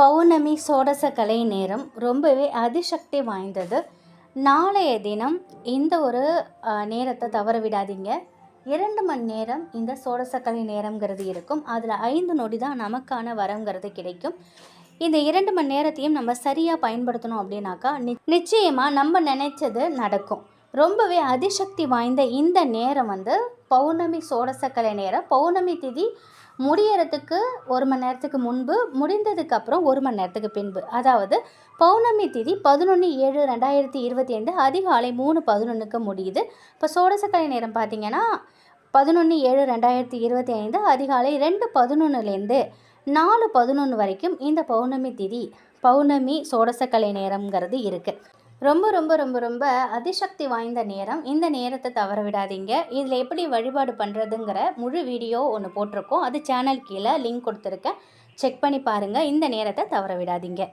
பௌர்ணமி சோடச கலை நேரம் ரொம்பவே அதிசக்தி வாய்ந்தது. நாளைய தினம் இந்த ஒரு நேரத்தை தவற விடாதீங்க. இரண்டு மணி நேரம் இந்த சோடசக்கலை நேரங்கிறது இருக்கும். அதில் ஐந்து நொடி தான் நமக்கான வரங்கிறது கிடைக்கும். இந்த இரண்டு மணி நேரத்தையும் நம்ம சரியாக பயன்படுத்தணும் அப்படின்னாக்கா நி நிச்சயமாக நம்ம நினைச்சது நடக்கும். ரொம்பவே அதிசக்தி வாய்ந்த இந்த நேரம் வந்து பௌர்ணமி சோடசக்கலை நேரம் பௌர்ணமி திதி முடியறதுக்கு ஒரு மணி நேரத்துக்கு முன்பு முடிந்ததுக்கு அப்புறம் ஒரு மணி நேரத்துக்கு பின்பு. அதாவது பௌர்ணமி திதி பதினொன்று ஏழு ரெண்டாயிரத்தி இருபத்தி ரெண்டு அதிகாலை மூணு பதினொன்றுக்கு முடியுது. இப்போ சோடசக்கலை நேரம் பார்த்தீங்கன்னா பதினொன்று ஏழு ரெண்டாயிரத்தி இருபத்தி ஐந்து அதிகாலை ரெண்டு பதினொன்றுலேருந்து நாலு பதினொன்று வரைக்கும் இந்த பௌர்ணமி திதி பௌர்ணமி சோடசக்கலை நேரங்கிறது இருக்குது ரொம்ப ரொம்ப ரொம்ப ரொம்ப அதிசக்தி வாய்ந்த நேரம். இந்த நேரத்தை தவற விடாதீங்க. இதில் எப்படி வழிபாடு பண்ணுறதுங்கிற முழு வீடியோ ஒன்று போட்டிருக்கோம். அது சேனல் கீழே லிங்க் கொடுத்துருக்கேன். செக் பண்ணி பாருங்கள் இந்த நேரத்தை தவற விடாதீங்க.